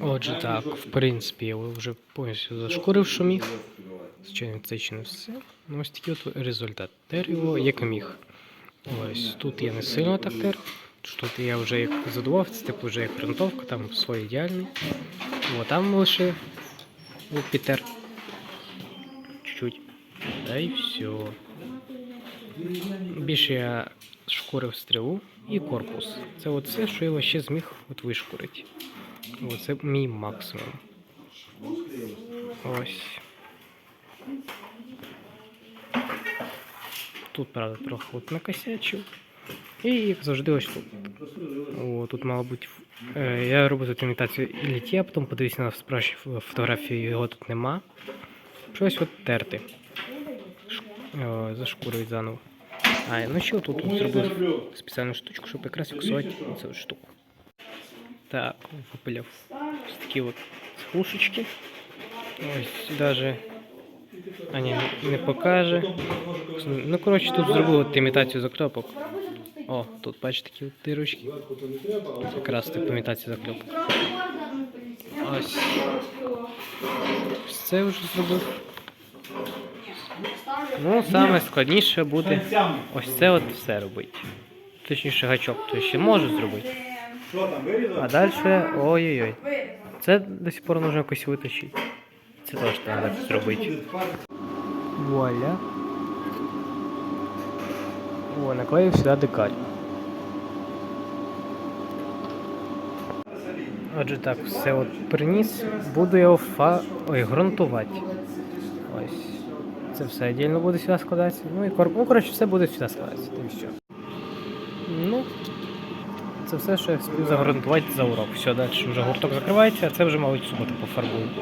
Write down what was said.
Отже, так, в принципі, я вже повністю зашкурив, що міг. Звичайно, це ще не все. Ну, ось такий от результат. Тер його як міг. Ось тут я не сильно так тер. Тут я вже як задував, це типу вже як грунтовка, там свій ідеальний. О, там лише о, підтер. Чуть-чуть. Та й все. Більше я шкурив стрілу і корпус. Це от все, що я ще зміг от вишкурити. Оце мій максимум. Ось. Тут, правда, трохи от накосячив. І як завжди ось тут. О, тут мало бути. Е, я робив тут імітацію ліття, потім подивився на справжні фотографії, його тут нема. Щось от терти. О, зашкурюють заново. А, ну що тут зробив спеціальну штучку, щоб якраз фіксувати цю штуку. Так, випиляв ось такі от схушечки. Ось даже. А ні, не покаже. Ну, коротше, тут зробив от імітацію закльопок. О, тут бачите такі от дирочки. Якраз типу імітація закльопок. Ось. Ось це вже зробив. Ну, саме складніше буде ось це от все робити. Точніше гачок, то ще можу зробити. А далі, ой-ой-ой. Це до сих пор нужно якось витащити. Це теж треба зробити. Вуаля. О, наклеїв сюди декаль. Отже так, все от приніс. Буду його фа... Ой, ґрунтувати. Ось. Це все віддільно буде сюди складатися. Ну і корп... Ну, коротше, все буде сюди складатися. І все. Ну, це все, що я встиг загарантувати за урок. Все, далі вже гурток закривається, а це вже, мабуть, суботу пофарбую.